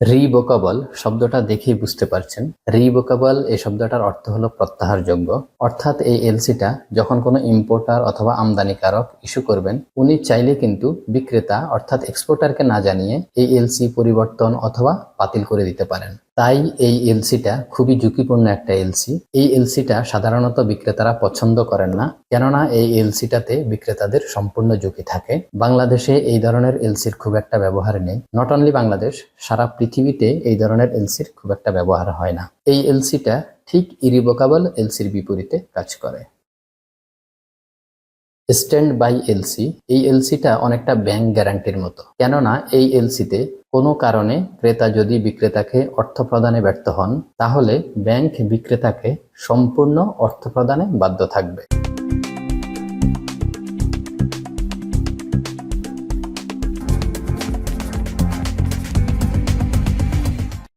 রিবোকাবল শব্দটা দেখেই বুঝতে পারছেন। রিবোকাবল এই শব্দটার অর্থ হলো প্রত্যাহারযোগ্য। অর্থাৎ এই এলসিটা যখন কোনো ইম্পোর্টার অথবা আমদানিকারক ইস্যু করবেন, উনি চাইলে কিন্তু বিক্রেতা অর্থাৎ এক্সপোর্টারকে না জানিয়ে এই এলসি পরিবর্তন অথবা বাতিল করে দিতে পারেন। তাই এই এলসিটা খুবই ঝুঁকিপূর্ণ একটা এলসি। এই এলসিটা সাধারণত বিক্রেতারা পছন্দ করেন না, কেননা এই এলসিটাতে বিক্রেতাদের সম্পূর্ণ ঝুঁকি থাকে। বাংলাদেশে এই ধরনের এলসির খুব একটা ব্যবহার নেই। নট অনলি বাংলাদেশ, সারা পৃথিবীতে এই ধরনের এলসির খুব একটা ব্যবহার হয় না। এই এলসিটা ঠিক ইরিভোকাবল এলসির বিপরীতে কাজ করে। স্ট্যান্ড বাই এলসি, এই এলসিটা অনেকটা ব্যাংক গ্যারান্টির মতো। কেননা এই এলসিতে কোনো কারণে ক্রেতা যদি বিক্রেতাকে অর্থ প্রদানে ব্যর্থ হন, তাহলে ব্যাংক বিক্রেতাকে সম্পূর্ণ অর্থ প্রদানে বাধ্য থাকবে।